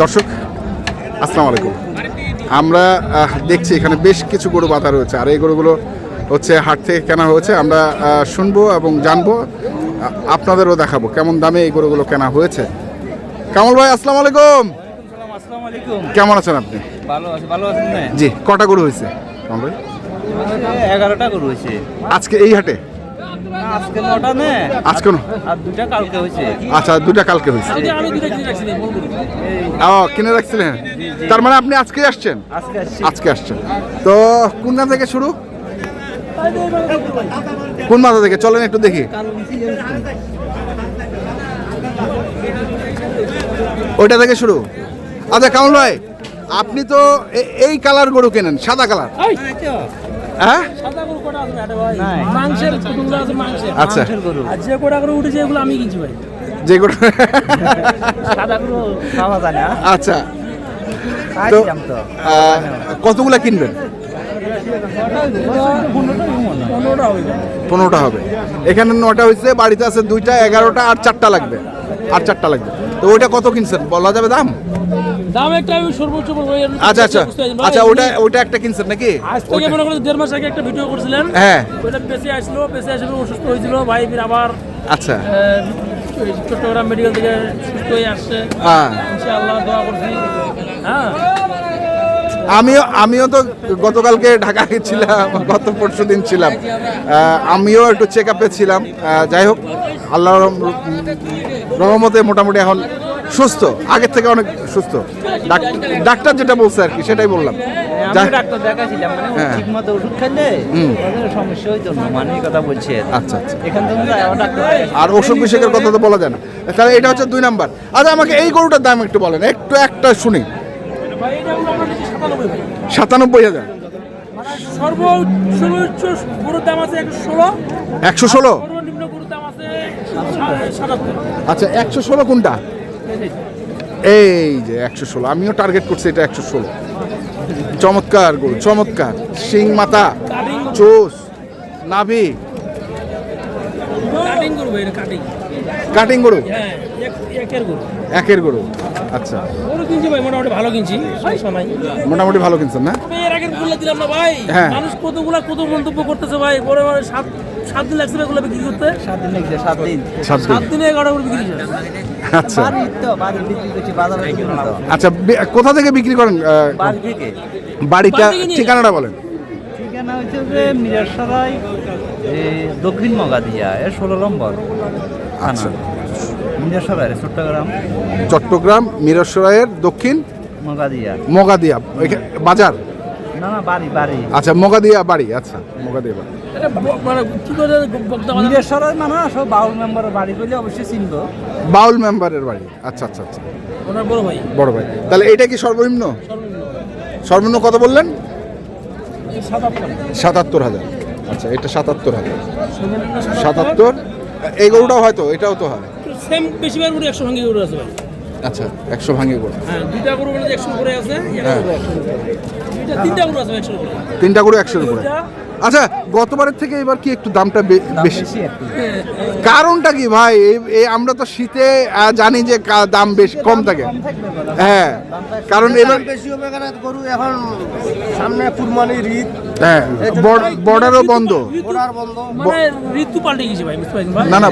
দর্শক আসসালামু আলাইকুম। আমরা দেখছি এখানে বেশ কিছু গরু বাঁধা রয়েছে। আর এই গরুগুলো হচ্ছে হাট থেকে কেনা হয়েছে। আমরা শুনব এবং জানব আপনাদেরও দেখাবো কেমন দামে এই গরুগুলো কেনা হয়েছে। কামল ভাই আসসালামু আলাইকুম। আলাইকুম। কেমন আছেন আপনি? ভালো ভালো আছেন জি কটা গরু হয়েছে? কামল ভাই? এগারোটা গরু হয়েছে। আজকে এই হাটে? আজকে নটা নে। আজকে না? আর দুটা কালকে হয়েছে। আচ্ছা দুটা কালকে হয়েছে। ও কিনে রাখছিলেন? তার মানে আপনি আজকে আসছেন? আজকে আসছেন। তো কোন গান থেকে শুরু? কোন মাথা থেকে? চলেন একটু দেখি। ওইটা থেকে শুরু। আচ্ছা কামল ভাই আপনি তো এই কালার গরু কেনেন? সাদা কালার। হ্যাঁ? আচ্ছা। মাংসের গরু। আর যে কোটা করে উঠেছে এগুলো আমি কিনছি ভাই। যে আচ্ছা। তো কতগুলা কিনবেন? পনেরোটা হবে। পনেরোটা হবে। এখানে নটা হয়েছে বাড়িতে আছে দুইটা এগারোটা আর চারটা লাগবে। আর চারটা লাগবে। তো ওইটা কত কিনছেন? বলা যাবে দাম? দাম একটা আমি সর্বোচ্চ বলব, আচ্ছা আচ্ছা? আচ্ছা ওটা ওইটা একটা কিনছেন নাকি? আজ থেকে মনে করেন দেড় মাস আগে একটা ভিডিও করছিলেন। হ্যাঁ। ওইটা বেঁচে আসলো বেঁচে আসলে অসুস্থ হয়েছিল। ভাই ফির আবার আচ্ছা। চট্টগ্রাম মেডিকেল থেকে সুস্থ হয়ে আসছে। হ্যাঁ। ইনশাআল্লাহ দোয়া করছি। হ্যাঁ। আমিও আমিও তো গতকালকে ঢাকা ছিলাম গত পরশু দিন ছিলাম। আমিও একটু চেক আপে ছিলাম যাই হোক আল্লাহ রহমতে মোটামুটি এখন সুস্থ। আগের থেকে অনেক সুস্থ। ডাক- ডাক্তার যেটা বলছে আর কি সেটাই বললাম। ডাক্তার দেখাছিলাম মানে হ্যাঁ। ওষুধ খাইলে সমস্যা হইতো না মানে কথা বলছে। আচ্ছা আচ্ছা। এখান থেকে ডাক্তার আর অসুখ বিসুখের কথা তো বলা যায় না। তাহলে এটা হচ্ছে দুই নাম্বার। আচ্ছা আমাকে এই গরুটার দাম একটু বলেন। একটু একটা শুনি। সাতানব্বই হাজার। সর্বোচ্চ গরুর দাম আছে একশো ষোলো। একশো সা- আচ্ছা একশো ষোলো কোনটা? এই যে একশো ষোলো আমিও টার্গেট করছি এটা একশো ষোলো। চমৎকার গরু চমৎকার। শিং মাথা চোষ নাভি। কাটিং এটা কাটিং। গরু? হ্যাঁ একের গরু। আচ্ছা। গরু কিনছি ভাই মোটামুটি ভালো কিনছি সমস্যা নাই মোটামুটি ভালো কিনছেন না? এর আগের বলে দিলাম না ভাই। হ্যাঁ। মানুষ কতগুলা কত মন্তব্য করতেছে ভাই বড় বড় সাত সাত দিন লাগছে এগুলো বিক্রি করতে। সাত দিন লেগেছে সাত দিন। সাত দিন। সাত দিনে এগারো করে বিক্রি। আচ্ছা। বাড়ি তো বাড়ি বিক্রি করছি বাজারে বিক্রি করলাম। আচ্ছা কোথা থেকে বিক্রি করেন বাড়ি থেকে। বাড়িটা নিয়ে ঠিকানাটা বলেন। ঠিকানা হচ্ছে যে মিরাসরাই দক্ষিণ মগাদিয়া এর ষোলো নম্বর আচ্ছা। চট্টগ্রাম। চট্টগ্রাম মিরসরাইয়ের দক্ষিণ? মগাদিয়া। মগাদিয়া বাজার? না না বাড়ি বাড়ি। আচ্ছা মগাদিয়া বাড়ি আচ্ছা মগাদিয়া বাড়ি। মানে মিরাসরাই মানে সব বাউল মেম্বারের বাড়ি করলে অবশ্যই চিনবো বাউল মেম্বারের বাড়ি আচ্ছা আচ্ছা আচ্ছা। ওনার বড় ভাই। বড় ভাই। তাহলে এটা কি সর্বনিম্ন? সর্বনিম্ন। কত বললেন? সাতাত্তর। সাতাত্তর হাজার। আচ্ছা এটা সাতাত্তর হাজার। সাতাত্তর। এই গরুটাও হয়তো এটাও তো হয়। সেম বেশিরভাগ গরু একশো ভাঙ্গি গরু আছে ভাই। আচ্ছা একশো ভাঙে গরু। হ্যাঁ দুইটা গরু বলে একশো করে আছে হ্যাঁ। তিনটা গরু আছে একশো করে তিনটা গরু একশোর উপরে। আচ্ছা গতবারের থেকে এবার কি একটু দামটা বে- বেশি? কারণটা কি ভাই? এই- আমরা তো শীতে জানি যে দাম বেশি কম থাকে। হ্যাঁ কারণ এবার বেশি হবে কেন গরু এখন সামনে কুরবানির ঈদ। হ্যাঁ বর্ডারও বন্ধ। ঘোড়ার বন্ধ। মানে ঋতু পাল্টে গেছে ভাই বুঝতে পারছেন ভাই? না না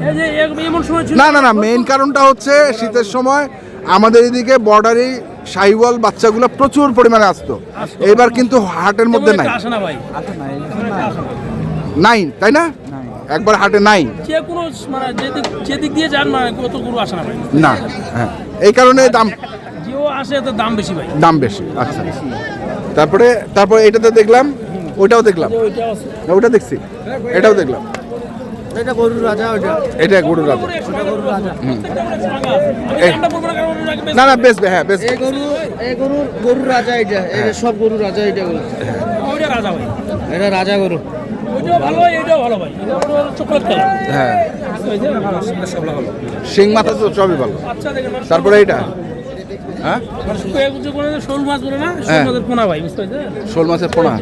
এই যে এক- এমন সময় ছিল না না না মেইন কারণটা হচ্ছে শীতের সময় আমাদের এদিকে বর্ডারে সাইওয়াল বাচ্চাগুলো প্রচুর পরিমাণে আসতো। এবার কিন্তু হাটের মধ্যে নাই। নাই। তাই না? একবার হাটে নাই। মানে যেদিক যেদিক দিয়ে যান মানে কত গরু আসে না হ্যাঁ। এই কারণে দাম যেও আসে তো দাম বেশি ভাই। দাম বেশি আচ্ছা। তারপরে তারপরে এটাতে দেখলাম ওইটাও দেখলাম। ওইটা ওটা দেখছি। এটাও দেখলাম। এটা গরুর রাজা এটা গরুর রাজা। না বেশ- না বেচবে হ্যাঁ বেশ। এই গরু এই গরুর গরুর রাজা এটা এটা সব গরুর রাজা এটা গরু। রাজা ভাই এটা রাজা গরু। ভালো এটাও ভালো ভাই চকলেট কালার হ্যাঁ। শিং মাথা তো সবই ভালো। তারপরে এইটা? হ্যাঁ? শোল মাছ বলে না? শোল হ্যাঁ। মাছের পোনা ভাই শোল মাছের পোনা।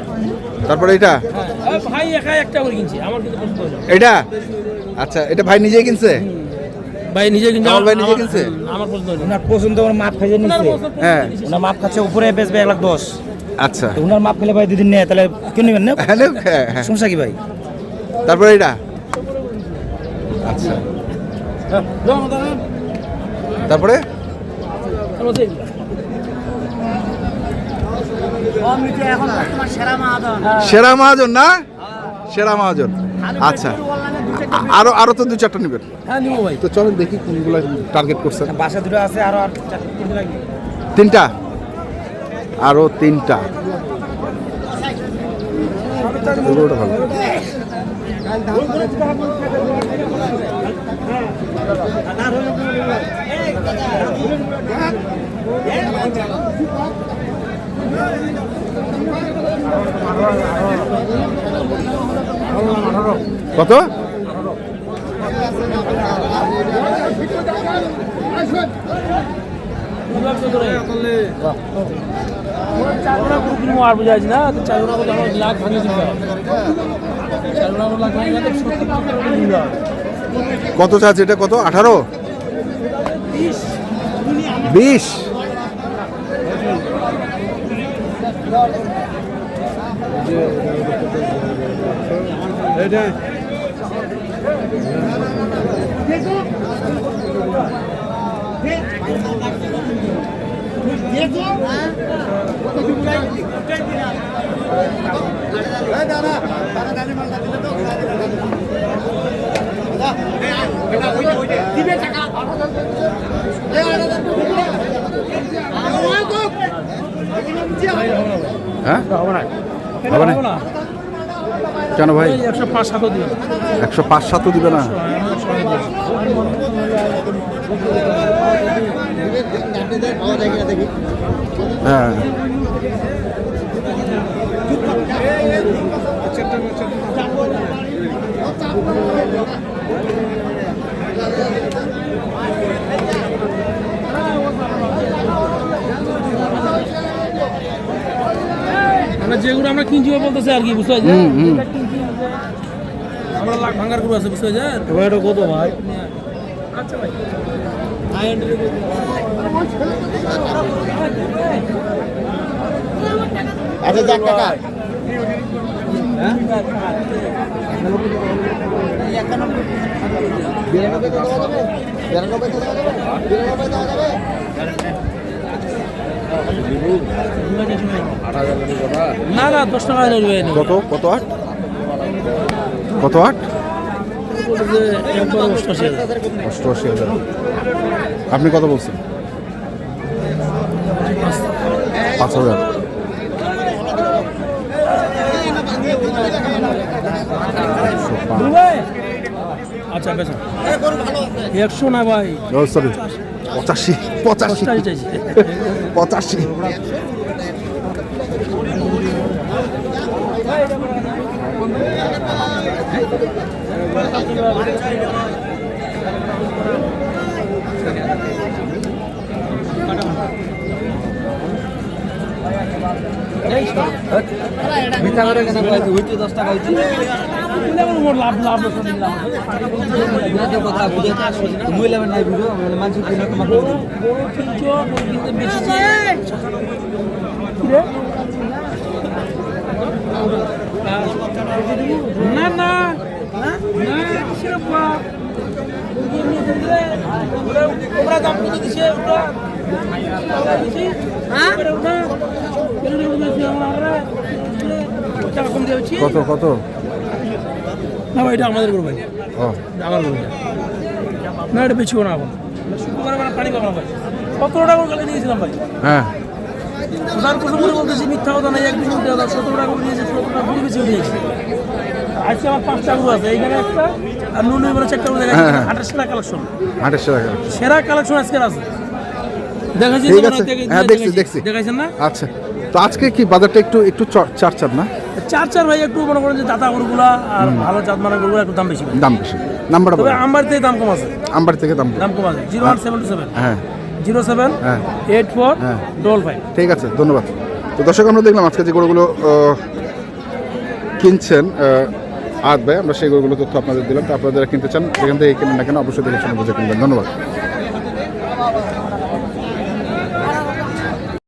তারপরে এটা হ্যাঁ, ভাই একা একটা করে কিনছি আমার কিন্তু পছন্দ হলো এটা? আচ্ছা এটা ভাই নিজেই কিনছে? ভাই নিজে কিনছে কামাল ভাই নিজে কিনছে? আমার পছন্দ হয়নি। ওনার পছন্দ ওনার মাপ খাইছে নিচ্ছে হ্যাঁ। ওনার মাপ খাচ্ছে উপরে বেচবে এক লাখ দশ। আচ্ছা। ওনার মাপ খেলে ভাই দুদিন নেয় তাহলে কেন নেবেন না? হ্যাঁ হ্যাঁ হ্যাঁ। সমস্যা কি ভাই? তারপরে এটা? আচ্ছা। তারপরে তারপর দেখ। সেরা মহাজন। না? সেরা মহাজন। আচ্ছা। আরও আরও তো দু চারটা নেবেন। হ্যাঁ নিবো ভাই। তো চলেন দেখি কোনগুলো টার্গেট করছেন। বাসা দুটো আছে আরও আর তিনটা আরও তিনটা। ভালো। কত? আর না তো করে আমার লাখ করে লাখ সত্তর। কত চার্জ এটা? কত? আঠারো? বিশ। হ্যাঁ হবে না হবে না। কেন ভাই? একশো পাঁচ সাতও দিবে একশো পাঁচ সাতও দিবে না। হ্যাঁ। আমরা যেগুলো আমরা কিনছি বলতেছে আর কি বুঝতে পারছি। আমরা লাখ ভাঙারগুলো আছে বুঝতে পারছেন? এটা কত ভাই? আচ্ছা ভাই আচ্ছা যাক কাকা না না দশ টাকা কত? কত আট? কত আট? অষ্টআশি হাজার। আপনি কত বলছেন? পাঁচ হাজার। আচ্ছা একশো না ভাই? সরি পঁচাশি পঁচাশি। পঁচাশি লাভ লাভ গরু কিনছো গরু কিনতে বেশি না না ওরা- দাম কত দিছে, ওরা? কত কত না ভাই, এটা আমাদের গরু ভাই। আমার না এটা বেছিও না এখন। মানে পানি পাবো না ভাই। সতেরো টাকা করে নিয়েছিলাম ভাই। হ্যাঁ। তার প্রথম করে বলতেছি মিথ্যা কথা নাই একদিন উঠে দাও সতেরো টাকা করে নিয়েছে সতেরো টাকা ঘুরে বেশি উঠেছে আজকে আমার পাঁচটা গরু আছে এইখানে একটা আর নুন এবারে চারটা গরু দেখা হ্যাঁ, হ্যাঁ। আঠাশ কালেকশন। টাকা সেরা কালেকশন আছে। দেখাইছি হ্যাঁ, দেখাইছেন না? আচ্ছা। তো আজকে কি বাজারটা একটু একটু চার চার না? চার চার ভাই একটু মনে করেন যে দাতা গরুগুলা আর ভালো জাত মানের গরুগুলা একটু দাম বেশি দাম বেশি। নাম্বারটা তবে আমার থেকে দাম কম আছে। নাম্বার থেকে দাম দাম কম আছে। Zero one seven two seven. হ্যাঁ। জিরো সেভেন হ্যাঁ। এইট ফোর হ্যাঁ। Double five. ঠিক আছে ধন্যবাদ। তো দর্শক আমরা দেখলাম আজকে যে গরুগুলো কিনছেন আদ ভাই আমরা সেই গরুগুলো তথ্য আপনাদের দিলাম। তো আপনারা যারা কিনতে চান যেখান থেকে কিনেন না কেন অবশ্যই দেখে শুনে বুঝে কিনবেন। ধন্যবাদ।